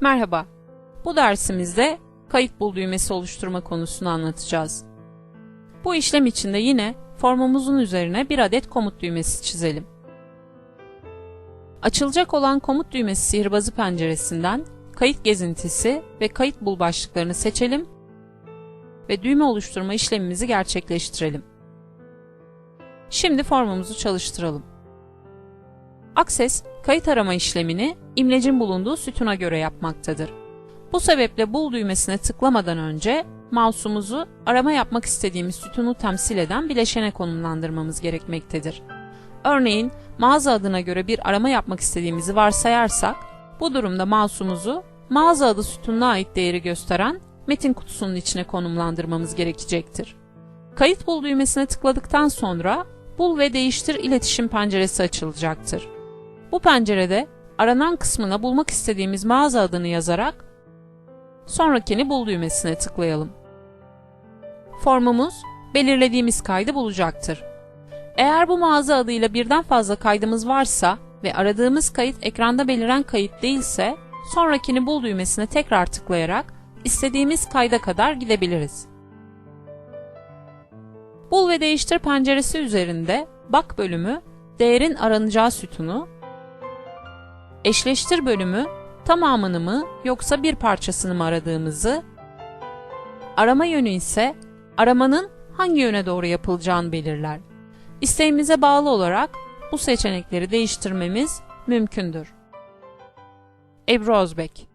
Merhaba. Bu dersimizde kayıt bul düğmesi oluşturma konusunu anlatacağız. Bu işlem için de yine formumuzun üzerine bir adet komut düğmesi çizelim. Açılacak olan komut düğmesi sihirbazı penceresinden kayıt gezintisi ve kayıt bul başlıklarını seçelim ve düğme oluşturma işlemimizi gerçekleştirelim. Şimdi formumuzu çalıştıralım. Access, kayıt arama işlemini imlecin bulunduğu sütuna göre yapmaktadır. Bu sebeple bul düğmesine tıklamadan önce mouse'umuzu arama yapmak istediğimiz sütunu temsil eden bileşene konumlandırmamız gerekmektedir. Örneğin mağaza adına göre bir arama yapmak istediğimizi varsayarsak, bu durumda mouse'umuzu mağaza adı sütununa ait değeri gösteren metin kutusunun içine konumlandırmamız gerekecektir. Kayıt bul düğmesine tıkladıktan sonra bul ve değiştir iletişim penceresi açılacaktır. Bu pencerede aranan kısmına bulmak istediğimiz mağaza adını yazarak sonrakini bul düğmesine tıklayalım. Formumuz belirlediğimiz kaydı bulacaktır. Eğer bu mağaza adıyla birden fazla kaydımız varsa ve aradığımız kayıt ekranda beliren kayıt değilse sonrakini bul düğmesine tekrar tıklayarak istediğimiz kayda kadar gidebiliriz. Bul ve değiştir penceresi üzerinde bak bölümü değerin aranacağı sütunu, eşleştir bölümü tamamını mı yoksa bir parçasını mı aradığımızı, arama yönü ise aramanın hangi yöne doğru yapılacağını belirler. İsteğimize bağlı olarak bu seçenekleri değiştirmemiz mümkündür. Ebru Özbek